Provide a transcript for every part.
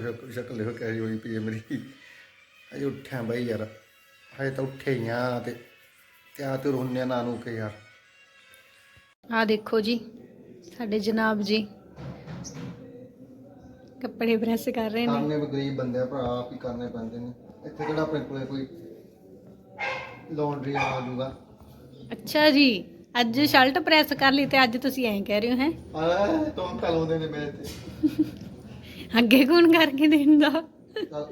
ਸ਼ਕਲ ਸ਼ਕਲ ਦੇਖੋ ਕੈਰੀ ਹੋਈ ਪਈ ਹੈ ਮੇਰੀ ਅਜੇ ਉੱਠਿਆ ਬਾਈ ਯਾਰ ਹਜੇ ਤਾਂ ਉੱਠੇ ਹੀ ਆ ਤੇ ਤਿਆ ਤੇ ਰੋਣੇ ਨਾ ਨੂੰ ਕੇ ਯਾਰ। ਆ ਦੇਖੋ ਜੀ ਸਾਡੇ ਜਨਾਬ ਜੀ। ਕੱਪੜੇ ਪ੍ਰੈਸ ਕਰ ਰਹੇ ਨੇ। ਸਾਹਮਣੇ ਵੀ ਗਰੀਬ ਬੰਦੇ ਆ ਭਰਾ ਆਪ ਹੀ ਕਰਨੇ ਪੈਂਦੇ ਨੇ। ਇੱਥੇ ਕਿਹੜਾ ਆਪਣੇ ਕੋਲੇ ਕੋਈ ਲਾਉਂਡਰੀ ਆ ਜੂਗਾ ਅੱਛਾ ਜੀ ਅੱਜ ਸ਼ਰਟ ਪ੍ਰੈਸ ਕਰ ਲਈ ਤੇ ਅੱਜ ਤੁਸੀਂ ਐਂ ਕਹਿ ਰਹੇ ਹੋ ਹੈ? ਆ ਤੁਮ ਤਲਾਉਂਦੇ ਨੇ ਮੇਰੇ ਤੇ। ਅੱਗੇ ਕੌਣ ਕਰਕੇ ਦਿੰਦਾ?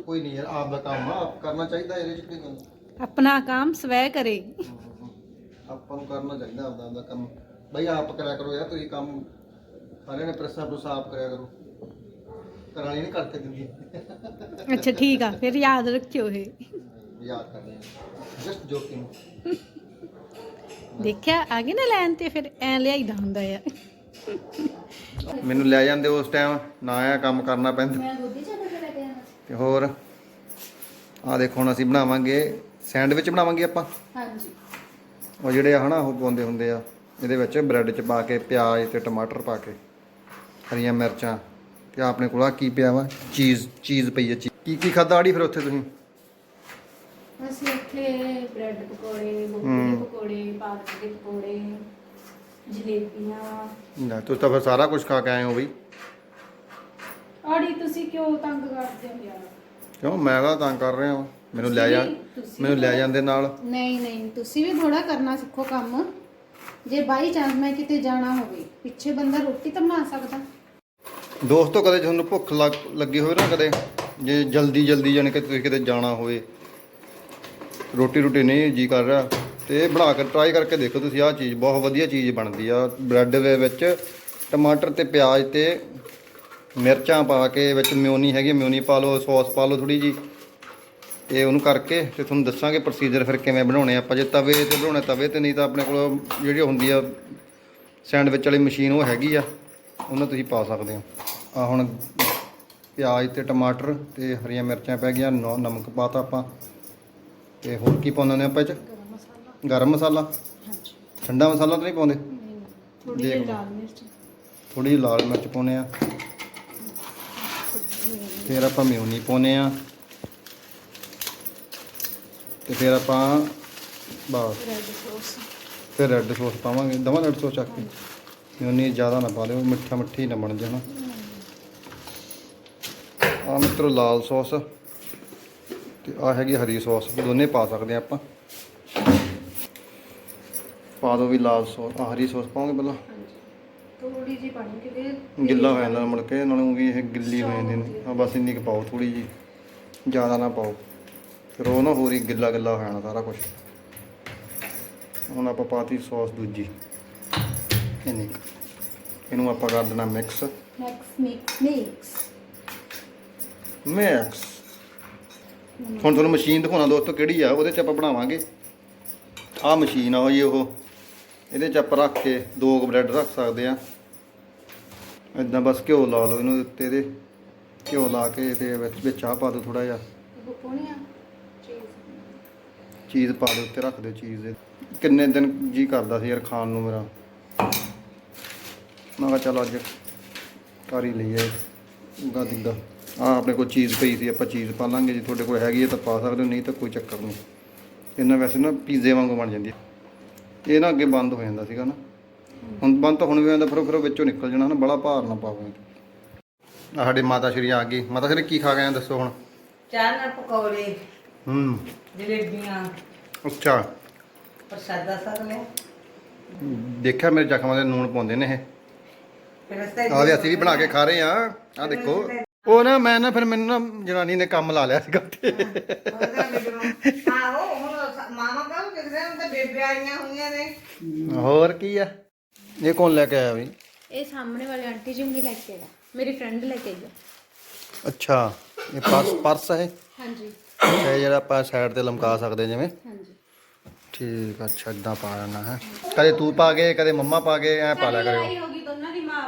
ਕੋਈ ਨਹੀਂ ਯਾਰ ਆਪ ਦਾ ਕੰਮ ਆ ਆਪ ਕਰਨਾ ਚਾਹੀਦਾ ਇਹਦੇ ਚ ਕੀ ਗੱਲ ਆਪਣਾ ਕੰਮ ਸਵੈ ਕਰੇ। ਆਪਾਂ ਨੂੰ ਕਰਨਾ ਚਾਹੀਦਾ ਆਪਦਾ ਆਪਦਾ ਕੰਮ। ਬਈ ਆਪ ਕਰਿਆ ਕਰੋ ਯਾਰ ਤੁਸੀਂ ਕੰਮ ਸਾਰਿਆਂ ਨੇ ਪ੍ਰੈਸਾਂ ਪ੍ਰੂਸਾਂ ਆਪ ਕਰਿਆ ਕਰੋ। ਕਰਾਣੀ ਨਹੀਂ ਕਰਕੇ ਦਿੰਦੀ। ਅੱਛਾ ਠੀਕ ਆ ਫਿਰ ਯਾਦ ਰੱਖਿਓ ਇਹ। ਯਾਦ ਕਰਨੀ ਜਸਟ ਜੋਕਿੰਗ ਦੇਖਿਆ ਆ ਗਏ ਨਾ ਲੈਣ ਤੇ ਫਿਰ ਐ ਲਿਆਈਦਾ ਹੁੰਦਾ ਆ। ਮੈਨੂੰ ਲੈ ਜਾਂਦੇ ਉਸ ਟਾਈਮ ਨਾ ਆਇਆ ਕੰਮ ਕਰਨਾ ਪੈਂਦਾ। ਮੈਂ ਗੋਦੀ ਚ ਲੈ ਕੇ ਤੇ ਹੋਰ ਆ ਦੇਖੋ ਹੁਣ ਅਸੀਂ ਬਣਾਵਾਂਗੇ ਸੈਂਡਵਿਚ ਬਣਾਵਾਂਗੇ ਆਪਾਂ? ਹਾਂਜੀ। ਉਹ ਜਿਹੜੇ ਆ ਹਨਾ ਉਹ ਪਾਉਂਦੇ ਹੁੰਦੇ ਆ। ਇਹਦੇ ਵਿੱਚ ਬ੍ਰੈਡ ਚ ਪਾ ਕੇ ਪਿਆਜ਼ ਤੇ ਟਮਾਟਰ ਪਾ ਕੇ ਹਰੀਆਂ ਮਿਰਚਾਂ। ਤੇ ਆਪਣੇ ਕੋਲ ਆ ਕੀ ਪਿਆ ਵਾ? ਚੀਜ਼ ਚੀਜ਼ ਪਈ ਹੈ ਚੀ- ਕੀ ਕੀ ਖਾਦਾ ਆੜੀ ਫਿਰ ਉੱਥੇ ਤੁਸੀਂ? ਅਸੀਂ ਇੱਥੇ ਬ੍ਰੈਡ ਪਕੌੜੇ ਗੋਭੀ। ਦੇ ਪਕੌੜੇ ਪਾਲਕ ਦੇ ਪਕੌੜੇ ਜਲੇਬੀਆਂ। ਲੈ ਤੁਸੀਂ ਤਾਂ ਫਿਰ ਸਾਰਾ ਕੁਝ ਖਾ ਕੇ ਆਏ ਹੋ ਬਈ। ਆੜੀ ਤੁਸੀਂ ਕਿਉਂ ਤੰਗ ਕਰਦੇ ਹੋ ਯਾਰ? ਕਿਉਂ? ਮੈਂ ਤਾਂ ਤੰਗ ਕਰ ਰਿਹਾ ਵਾਂ ਮੈਨੂੰ ਲੈ ਜਾ ਤੁਸੀਂ ਮੈਨੂੰ ਲੈ ਜਾਂਦੇ ਨਾਲ। ਨਹੀਂ ਨਹੀਂ ਤੁਸੀਂ ਵੀ ਥੋੜਾ ਕਰਨਾ ਸਿੱਖੋ ਕੰਮ। ਜੇ ਬਾਈ ਚਾਂਸ ਮੈਂ ਕਿਤੇ ਜਾਣਾ ਹੋਵੇ ਪਿੱਛੇ ਬੰਦਾ ਰੋਟੀ ਤਾਂ ਬਣਾ ਸਕਦਾ। ਦੋਸਤੋ ਕਦੇ ਤੁਹਾਨੂੰ ਭੁੱਖ ਲੱਗ- ਲੱਗੀ ਹੋਵੇ ਨਾ ਕਦੇ? ਜੇ ਜਲਦੀ ਜਲਦੀ ਜਾਣੀ ਕਿ ਤੁਸੀਂ ਕਿਤੇ ਜਾਣਾ ਹੋਵੇ। ਰੋਟੀ ਰੋਟੀ ਨਹੀਂ ਜੀ ਕਰ ਰਿਹਾ। ਤੇ ਇਹ ਬਣਾ ਕੇ ਟਰਾਈ ਕਰਕੇ ਦੇਖੋ ਤੁਸੀਂ, ਆਹ ਚੀਜ਼ ਬਹੁਤ ਵਧੀਆ ਚੀਜ਼ ਬਣਦੀ ਆ। ਬ੍ਰੈਡ ਦੇ ਵਿੱਚ ਟਮਾਟਰ ਤੇ ਪਿਆਜ਼ ਤੇ ਮਿਰਚਾਂ ਪਾ ਕੇ, ਵਿੱਚ ਮਿਉਨੀ ਹੈਗੀ ਮਿਉਨੀ ਪਾ ਲਓ, ਸੌਸ ਪਾ ਲਓ ਥੋੜੀ ਜੀ ਤੇ ਉਹਨੂੰ ਕਰਕੇ ਤੇ ਤੁਹਾਨੂੰ ਦੱਸਾਂਗੇ ਪ੍ਰੋਸੀਜਰ ਫਿਰ ਕਿਵੇਂ ਬਣਾਉਣੇ ਆਪਾਂ ਜੇ ਤਵੇ ਤੇ ਬਣਾਉਣੇ ਤਵੇ ਤੇ ਨਹੀਂ ਤਾਂ ਆਪਣੇ ਕੋਲ ਜਿਹੜੀ ਹੁੰਦੀ ਆ ਸੈਂਡਵਿਚ ਵਾਲੀ ਮਸ਼ੀਨ ਉਹ ਹੈਗੀ ਆ, ਉਹਨਾਂ ਤੁਸੀਂ ਪਾ ਸਕਦੇ ਹੋ। ਆ ਹੁਣ ਪਿਆਜ਼ ਤੇ ਟਮਾਟਰ ਤੇ ਹਰੀਆਂ ਮਿਰਚਾਂ ਪੈ ਗਈਆਂ, ਨੋ- ਨਮਕ ਪਾਤਾ ਆਪਾਂ। ਤੇ ਹੋਰ ਕੀ ਪਾਉਂਦੇ ਨੇ ਆਪਾਂ ਇਹ ਚ? ਗਰਮ ਮਸਾਲਾ? ਹਾਂਜੀ। ਠੰਡਾ ਮਸਾਲਾ ਤਾਂ ਨਹੀਂ ਪਾਉਂਦੇ? ਥੋੜੀ ਜਿਹੀ ਦੇਖ ਲਓ। ਲਾਲ ਮਿਰਚ। ਥੋੜੀ ਜਿਹੀ ਲਾਲ ਮਿਰਚ ਪਾਉਂਦੇ ਆ। ਫਿਰ ਆਪਾਂ ਮਿਉਨੀ ਪਾਉਂਦੇ ਆ। ਤੇ ਫਿਰ ਆਪਾਂ ਬਸ। ਰੈਡ ਸੌਸ ਫਿਰ ਰੈੱਡ ਸੌਸ ਪਾਵਾਂਗੇ। ਦਵਾਂ ਰੈੱਡ ਸੌਸ ਚੱਕ ਕੇ? ਮਿਉਨੀ ਜ਼ਿਆਦਾ ਨਾ ਪਾ ਲਿਓ ਮਿੱਠਾ ਮਿੱਠੀ ਨਾ ਬਣ ਜਾਣਾ ਆ ਮਿੱਤਰੋ ਲਾਲ ਸੌਸ ਤੇ ਆ ਹੈਗੀ ਹਰੀ ਸੌਸ ਦੋਨੇ ਪਾ ਸਕਦੇ ਆ ਆਪਾਂ। ਪਾ ਦੋ ਵੀ ਲਾਲ ਸੌਸ ਆ ਹਰੀ ਸੌਸ ਪਾਉਂਗੇ ਪਹਿਲਾਂ। ਥੋੜੀ ਜਿਹੀ ਪਾਣੀ ਕਿਤੇ ਗਿੱਲਾ ਹੋ ਜਾਂਦਾ ਮੁੜ ਕੇ ਨਾਲੋਂ ਵੀ ਇਹ ਗਿੱਲੀ ਹੋ ਜਾਂਦੀ ਨੇ। ਆ ਬਸ ਇੰਨੀ ਕੁ ਪਾਓ ਥੋੜੀ ਜੀ ਜ਼ਿਆਦਾ ਨਾ ਪਾਓ। ਫਿਰ ਉਹ ਨਾ ਹੋਰ ਹੀ ਗਿੱਲਾ ਗਿੱਲਾ ਹੋ ਜਾਣਾ ਸਾਰਾ ਕੁਝ ਹੁਣ ਆਪਾਂ ਪਾਤੀ ਸੌਸ ਦੂਜੀ। ਇੰਨੀ ਕੁ। ਇਹਨੂੰ ਆਪਾਂ ਕਰ ਦੇਣਾ mix mix mix mix mix ਹੁਣ ਤੁਹਾਨੂੰ ਮਸ਼ੀਨ ਦਿਖਾਉਣਾ ਦੋਸਤੋ ਕਿਹੜੀ ਆ ਉਹਦੇ ਚ ਆਪਾਂ ਬਣਾਵਾਂਗੇ। ਆਹ ਮਸ਼ੀਨ ਆ ਜੀ ਉਹ। ਇਹਦੇ ਚ ਆਪਾਂ ਰੱਖ ਕੇ ਦੋ ਕੁ ਬ੍ਰੈਡ ਰੱਖ ਸਕਦੇ ਆ। ਇਦਾਂ ਬਸ ਘਿਓ ਲਾ ਲਓ ਇਹਨੂੰ ਉੱਤੇ ਇਹਦੇ ਘਿਓ ਲਾ ਕੇ ਇਹਦੇ ਵਿੱਚ ਵਿੱਚ ਆਹ ਪਾ ਦਿਓ ਥੋੜਾ ਜਿਹਾ। ਚੀਜ਼ ਪਾ ਦਿਓ ਉੱਤੇ, ਰੱਖ ਦਿਓ ਚੀਜ਼ ਦੇ। ਕਿੰਨੇ ਦਿਨ ਜੀ ਕਰਦਾ ਸੀ ਯਾਰ ਖਾਣ ਨੂੰ ਮੇਰਾ। ਮੈਂ ਕਿਹਾ ਚੱਲ ਅੱਜ ਕਰ ਹੀ ਲਈਏ। ਉਗਾ ਦਿੰਦਾ ਆ ਆਪਣੇ ਕੋਲ ਚੀਜ਼ ਪਈ ਸੀ, ਆਪਾਂ ਚੀਜ਼ ਪਾ ਲਾਂਗੇ। ਜੇ ਤੁਹਾਡੇ ਕੋਲ ਹੈਗੀ ਹੈ ਤਾਂ ਪਾ ਸਕਦੇ ਹੋ, ਨਹੀਂ ਤਾਂ ਕੋਈ ਚੱਕਰ ਨਹੀਂ। ਇਹਨਾਂ ਵੈਸੇ ਨਾ ਪੀਜ਼ੇ ਵਾਂਗੂ ਬਣ ਜਾਂਦੀ ਹੈ ਇਹ ਨਾ ਅੱਗੇ ਬੰਦ ਹੋ ਜਾਂਦਾ ਸੀਗਾ ਨਾ। ਹੁਣ ਬੰਦ ਤਾਂ ਹੁਣ ਵੀ ਜਾਂਦਾ ਫਿਰ ਫਿਰ ਵਿੱਚੋਂ ਨਿਕਲ ਜਾਣਾ ਨਾ ਬੜਾ ਭਾਰ ਨਾ ਪਾਵੇ ਆ ਸਾਡੇ ਮਾਤਾ ਸ਼੍ਰੀ ਆ ਗਈ। ਮਾਤਾ ਸ਼੍ਰੀ ਕੀ ਖਾ ਗਏ ਆ ਦੱਸੋ ਹੁਣ? ਚਾਹ ਨਾਲ ਪਕੌੜੇ ਹੂੰ। ਜਲੇਬੀਆਂ। ਅੱਛਾ। ਪ੍ਰਸ਼ਾਦਾ ਸਰ ਲਿਆ। ਦੇਖਿਆ ਮੇਰੇ ਜ਼ਖਮਾਂ ਦੇ ਨੂਣ ਪਾਉਂਦੇ ਨੇ ਇਹ। ਫਿਰ ਅਸਤੇ ਆਹ ਵੀ ਅਸੀਂ ਵੀ ਬਣਾ ਕੇ ਖਾ ਰਹੇ ਆ। ਆ ਦੇਖੋ। ਉਹ ਨਾ ਮੈਂ ਨਾ ਫਿਰ ਮੈਨੂੰ ਨਾ ਜਨਾਨੀ ਨੇ ਕੰਮ ਲਾ ਲਿਆ ਸੀਗਾ ਉੱਥੇ। ਆਹੋ ਹੁਣ ਮਾਮਾ ਕਾਹ ਕਿਹਦੇ ਹੁਣ ਤਾਂ ਬੇਬੇ ਆਈਆਂ ਹੋਈਆਂ ਨੇ। ਹੋਰ ਕੀ ਆ? ਇਹ ਕੌਣ ਲੈ ਕੇ ਆਇਆ ਵੀ? ਇਹ ਸਾਹਮਣੇ ਵਾਲੇ ਆਂਟੀ ਜੀ ਮੈਨੂੰ ਲੈ ਕੇ ਆਇਆ। ਮੇਰੀ ਫਰੈਂਡ ਲੈ ਕੇ ਆਈ ਆ। ਅੱਛਾ ਇਹ ਪਰਸ ਪਰਸ ਹੈ ਹਾਂਜੀ। ਇਹ ਜਿਹੜਾ ਆਪਾਂ ਸਾਈਡ ਤੇ ਲਮਕਾ ਸਕਦੇ ਜਿਵੇਂ। ਹਾਂਜੀ। ਠੀਕ ਆ, ਅੱਛਾ ਇਦਾਂ ਪਾ ਲੈਣਾ ਹੈ। ਕਦੇ ਤੂੰ ਪਾ ਕੇ ਕਦੇ ਮੰਮਾ ਪਾ ਕੇ ਐ ਪਾ ਲਿਆ ਕਰਿਓ। ਹੋ ਗਈ ਦੋਨਾਂ ਦੀ ਮਾਂ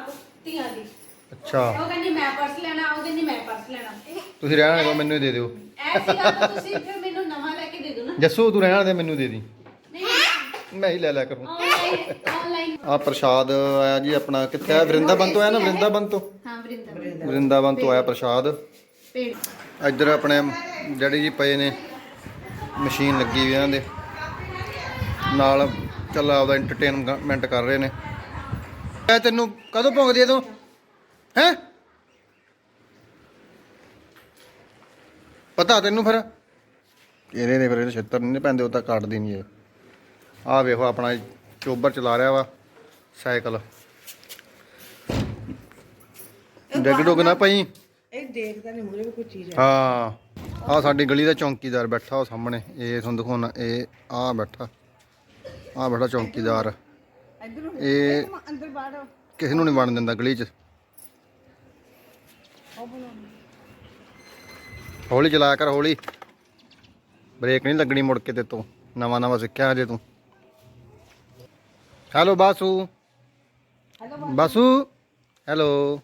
ਧੀਆਂ ਦੀ। ਅੱਛਾ। ਉਹ ਕਹਿੰਦੀ ਮੈਂ ਪਰਸ ਲੈਣਾ। ਉਹ ਕਹਿੰਦੀ ਮੈਂ ਪਰਸ ਲੈਣਾ। ਤੁਸੀਂ ਰਹਿਣ ਦਿਓ ਮੈਨੂੰ ਹੀ ਦੇ ਦਿਓ। ਐਸੀ ਗੱਲ ਤਾਂ ਤੁਸੀਂ ਫਿਰ ਮੈਨੂੰ ਨਵਾਂ ਲੈ ਕੇ ਦੇ ਦਿਓ ਨਾ। ਜੱਸੂ ਤੂੰ ਰਹਿਣ ਦੇ ਮੈਨੂੰ ਦੇ ਦੀ। ਨਹੀਂ ਮੈਂ ਹੀ ਲੈ ਲਿਆ ਕਰੂੰ। ਆਨਲਾਈਨ ਆਨਲਾਈਨ ਆ ਪ੍ਰਸ਼ਾਦ ਆਇਆ ਜੀ ਆਪਣਾ ਕਿੱਥੇ ਆ ਵਰਿੰਦਾਵਨ ਤੋਂ ਆਇਆ ਨਾ ਵਰਿੰਦਾਵਨ ਤੋਂ? ਹਾਂ ਵਰਿੰਦਾਵਨ। ਵਰਿੰਦਾਵਨ ਤੋਂ ਆਇਆ ਪ੍ਰਸ਼ਾਦ। ਪੇੜ ਇੱਧਰ ਆਪਣੇ ਡੈਡੀ ਜੀ ਪਏ ਨੇ ਮਸ਼ੀਨ ਲੱਗੀ ਹੋਈ ਇਹਨਾਂ ਦੇ। ਨਾਲ ਚੱਲ ਆਪਦਾ ਐਂਟਰਟੇਨਮੈਂਟ ਕਰ ਰਹੇ ਨੇ। ਐ ਤੈਨੂੰ ਕਦੋਂ ਭੌਂਕਦੀ ਐ ਤੂੰ? ਹੈ? ਪਤਾ ਤੈਨੂੰ ਫਿਰ? ਇਹਦੇ ਦੇ ਫਿਰ ਇਹਦੇ ਛਿੱਤਰ ਨਹੀਂ ਪੈਂਦੇ ਉਹ ਤਾਂ ਕੱਟਦੀ ਨਹੀਂ ਇਹ ਆਹ ਵੇਖੋ ਆਪਣਾ ਚੋਬਰ ਚਲਾ ਰਿਹਾ ਵਾ ਸਾਈਕਲ। ਡਿੱਗ ਡੁੱਗ ਨਾ ਪਈ। ਇਹ ਦੇਖਦਾ ਨਹੀਂ ਮੂਰੇ ਵੀ ਕੋਈ ਚੀਜ਼ ਹਾਂ। ਆ ਸਾਡੀ ਗਲੀ ਦਾ ਚੌਂਕੀਦਾਰ ਬੈਠਾ ਉਹ ਸਾਹਮਣੇ ਇਹ ਤੁਹਾਨੂੰ ਦਿਖਾਉਣਾ ਇਹ ਆ ਬੈਠਾ ਆ ਬੈਠਾ ਚੌਂਕੀਦਾਰ। ਇਹ ਅੰਦਰ ਬਾਹਰ ਕਿਸੇ ਨੂੰ ਨਹੀਂ ਵੜਨ ਦਿੰਦਾ ਗਲੀ 'ਚ। ਹੌਲੀ ਚਲਾਇਆ ਕਰ, ਹੌਲੀ। ਬ੍ਰੇਕ ਨਹੀਂ ਲੱਗਣੀ ਮੁੜ ਕੇ ਤੇ ਤੋਂ ਨਵਾਂ ਨਵਾਂ ਸਿੱਖਿਆ ਹਜੇ ਤੂੰ। ਹੈਲੋ, ਬਾਸੂ। ਬਾਸੂ। ਹੈਲੋ।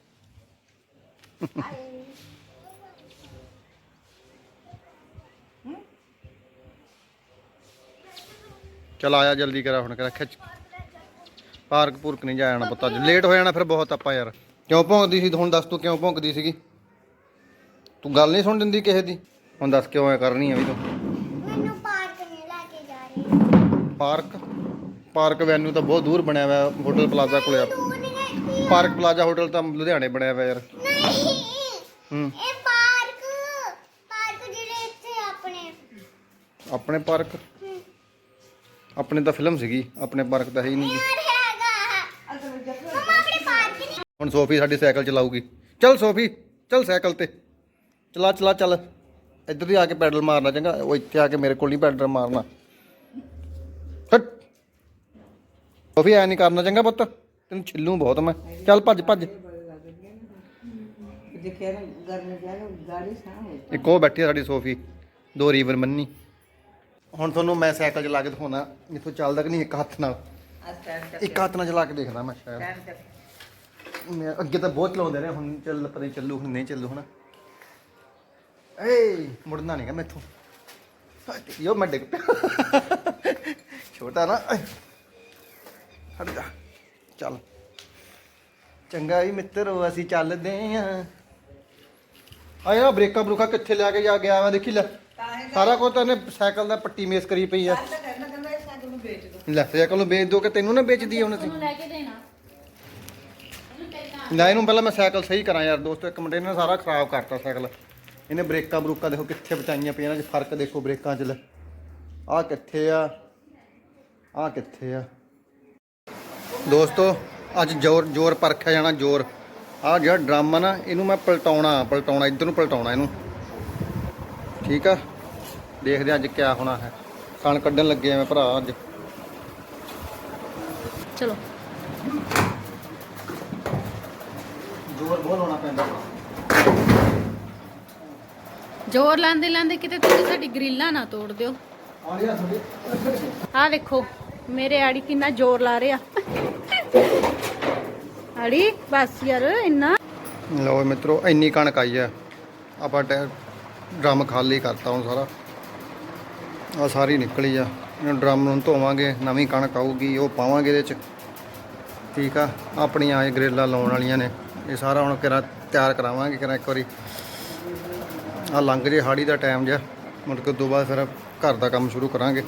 ਚਲ ਆਇਆ ਜਲਦੀ ਕਰਾ ਹੁਣ, ਕਰਾ ਖਿੱਚ। ਪਾਰਕ ਪੂਰਕ ਨਹੀਂ ਜਾਣਾ ਪਤਾ ਲੇਟ ਹੋ ਜਾਣਾ ਫਿਰ ਬਹੁਤ ਆਪਾਂ ਯਾਰ। ਕਿਉਂ ਭੌਂਕਦੀ ਸੀ? ਹੁਣ ਦੱਸ ਤੂੰ ਕਿਉਂ ਭੌਂਕਦੀ ਸੀਗੀ? ਤੂੰ ਗੱਲ ਨਹੀਂ ਸੁਣ ਦਿੰਦੀ ਕਿਸੇ ਦੀ? ਹੁਣ ਦੱਸ ਕਿਉਂ ਐ ਕਰਨੀ ਆ ਵੀ ਤੂੰ? ਮੈਨੂੰ ਪਾਰਕ ਨਹੀਂ ਲੈ ਕੇ ਜਾ ਰਹੇ। ਪਾਰਕ? ਪਾਰਕ ਵੈਨਿਊ ਤਾਂ ਬਹੁਤ ਦੂਰ ਬਣਿਆ ਹੋਇਆ ਹੋਟਲ ਪਲਾਜ਼ਾ ਕੋਲੇ ਆ। ਨਹੀਂ ਪਾਰਕ ਪਲਾਜ਼ਾ ਹੋਟਲ ਤਾਂ ਲੁਧਿਆਣੇ ਬਣਿਆ ਹੋਇਆ ਯਾਰ। ਨਹੀਂ। ਹੂੰ। ਇਹ ਪਾਰਕ ਪਾਰਕ ਜਿਹੜੇ ਇੱਥੇ ਆਪਣੇ। ਆਪਣੇ ਪਾਰਕ? ਆਪਣੇ ਤਾਂ ਫਿਲਮ ਸੀਗੀ ਆਪਣੇ ਪਾਰਕ ਤਾਂ ਹੈ ਹੀ ਨਹੀਂ। ਗੀ। ਯਾਰ ਹੈਗਾ ਮਮਾ ਆਪਣੇ ਪਾਰਕ ਨਹੀਂ ਹੁਣ ਸੋਫੀ ਸਾਡੀ ਸਾਈਕਲ ਚਲਾਊਗੀ। ਚੱਲ ਸੋਫੀ ਚੱਲ ਸਾਈਕਲ ਤੇ। ਚਲਾ ਚਲਾ ਚੱਲ। ਇੱਧਰ ਦੀ ਆ ਕੇ ਪੈਡਲ ਮਾਰਨਾ ਚੰਗਾ ਉਹ ਇੱਥੇ ਆ ਕੇ ਮੇਰੇ ਕੋਲ ਨਹੀਂ ਪੈਡਲ ਮਾਰਨਾ। ਹਟ। ਸੋਫੀ ਐ ਨਹੀਂ ਕਰਨਾ ਚੰਗਾ ਪੁੱਤ। ਤੈਨੂੰ ਛਿੱਲੂ ਬਹੁਤ ਮੈਂ। ਚੱਲ ਭੱਜ ਭੱਜ। ਇੱਕ ਉਹ ਬੈਠੀ ਆ ਸਾਡੀ ਸੋਫੀ ਦੋ ਰੀਵਰ ਮੰਨੀ। ਹੁਣ ਤੁਹਾਨੂੰ ਮੈਂ ਸਾਈਕਲ ਚਲਾ ਕੇ ਦਿਖਾਉਣਾ ਇੱਥੋਂ ਚੱਲਦਾ ਕਿ ਨਹੀਂ ਇੱਕ ਹੱਥ ਨਾਲ? ਇੱਕ ਹੱਥ ਨਾਲ ਚਲਾ ਕੇ ਦੇਖਦਾ ਮੈਂ ਸ਼ਾਇਦ। ਮੈਂ ਅੱਗੇ ਤਾਂ ਬਹੁਤ ਚਲਾਉਂਦੇ ਨੇ ਹੁਣ ਚੱਲ ਪਤਾ ਨਹੀਂ ਚੱਲੂ ਹੁਣ ਨਹੀਂ ਚੱਲੂ ਹੁਣ ਏ ਮੁੜਨਾ ਨਹੀਂਗਾ ਮੈਥੋਂ। ਯੋ ਮੈਂ ਡਿੱਗ ਪਿਆ। ਛੋਟਾ ਨਾ ਆਏ। ਹਟ ਜਾ। ਚੱਲ। ਚੰਗਾ ਹੀ ਮਿੱਤਰੋ ਅਸੀਂ ਚੱਲਦੇ ਆਂ। ਆਇਆ ਬ੍ਰੇਕਾਂ ਬਰੂਕਾਂ ਕਿੱਥੇ ਲਿਆ ਕੇ ਜਾ ਗਿਆ ਵਾ ਦੇਖੀ ਲੈ। ਸਾਰਾ ਕੁਝ ਤਾਂ ਇਹਨੇ ਸਾਈਕਲ ਦਾ ਪੱਟੀ ਮੇਸ ਕਰੀ ਪਈ ਆ। ਤਾਂ ਕਹਿੰਦਾ ਕਹਿੰਦਾ ਇਹ ਸਾਈਕਲ ਨੂੰ ਵੇਚ ਦੋ। ਲੈ ਸਾਈਕਲ ਨੂੰ ਵੇਚ ਦੋ ਕਿ ਤੈਨੂੰ ਨਾ ਵੇਚਦੀ ਆ ਹੁਣ ਅਸੀਂ? ਲੈ ਕੇ ਲੈ ਇਹਨੂੰ ਪਹਿਲਾਂ ਮੈਂ ਸਾਈਕਲ ਸਹੀ ਕਰਾਂ ਯਾਰ ਦੋਸਤੋ, ਇੱਕ ਮੁੰਡੇ ਨੇ ਸਾਰਾ ਖਰਾਬ ਕਰਤਾ ਸਾਈਕਲ। ਇਹਨੇ ਬ੍ਰੇਕਾਂ ਬਰੂਕਾਂ ਦੇਖੋ ਕਿੱਥੇ ਬਚਾਈਆਂ ਪਈਆਂ ਇਹਨਾਂ 'ਚ ਫ਼ਰਕ ਦੇਖੋ ਬ੍ਰੇਕਾਂ 'ਚ ਲੈ। ਆਹ ਕਿੱਥੇ ਆ? ਆਹ ਕਿੱਥੇ ਆ? ਦੋਸਤੋ, ਅੱਜ ਜ਼ੋਰ ਜ਼ੋਰ ਪਰਖਿਆ ਜਾਣਾ, ਜ਼ੋਰ। ਆਹ ਜਿਹੜਾ ਡਰਮ ਆ ਨਾ, ਇਹਨੂੰ ਮੈਂ ਪਲਟਾਉਣਾ ਪਲਟਾਉਣਾ, ਇੱਧਰ ਨੂੰ ਪਲਟਾਉਣਾ ਇਹਨੂੰ। ਠੀਕ ਆ? ਦੇਖਦੇ ਅੱਜ ਕਿਆ ਹੋਣਾ ਹੈ। ਕਣ ਕੱਢਣ ਲੱਗੇ ਆ ਮੈਂ ਭਰਾ ਅੱਜ। ਚਲੋ। ਜ਼ੋਰ ਬਹੁਤ ਲਾਉਣਾ ਪੈਂਦਾ। ਜ਼ੋਰ ਲਾਂਦੇ ਲਾਂਦੇ ਕਿਤੇ ਤੁਸੀਂ ਸਾਡੀ ਗ੍ਰਿਲਾਂ ਨਾ ਤੋੜ ਦਿਓ। ਆ ਰਿਹਾ ਤੁਹਾਡੇ। ਆਹ ਵੇਖੋ ਮੇਰੇ ਆੜੀ ਕਿੰਨਾ ਜ਼ੋਰ ਲਾ ਰਿਹਾ। ਆੜੀ ਬਸ ਯਾਰ ਇੰਨਾ। ਲਓ ਮਿੱਤਰੋ ਇੰਨੀ ਕਣਕ ਆਈ ਆ ਆਪਾਂ ਡਰਮ ਖਾਲੀ ਕਰਤਾ ਹੁਣ ਸਾਰਾ। ਆ ਸਾਰੀ ਨਿਕਲੀ ਆ। ਇਹਨੂੰ ਡਰਮ ਨੂੰ ਧੋਵਾਂਗੇ ਨਵੀਂ ਕਣਕ ਆਊਗੀ ਉਹ ਪਾਵਾਂਗੇ ਇਹਦੇ ਚ। ਠੀਕ ਆ ਆਪਣੀਆਂ ਇਹ ਗਰੇਲਾਂ ਲਾਉਣ ਵਾਲੀਆਂ ਨੇ। ਇਹ ਸਾਰਾ ਹੁਣ ਕਿਰਾ ਤਿਆਰ ਕਰਾਵਾਂਗੇ, ਕਿਰਾ ਇੱਕ ਵਾਰੀ ਆ ਲੰਘ ਜੇ ਹਾੜੀ ਦਾ ਟਾਈਮ ਜਿਹਾ, ਮੁੜ ਕੇ ਉਦੋਂ ਬਾਅਦ ਫਿਰ ਘਰ ਦਾ ਕੰਮ ਸ਼ੁਰੂ ਕਰਾਂਗੇ।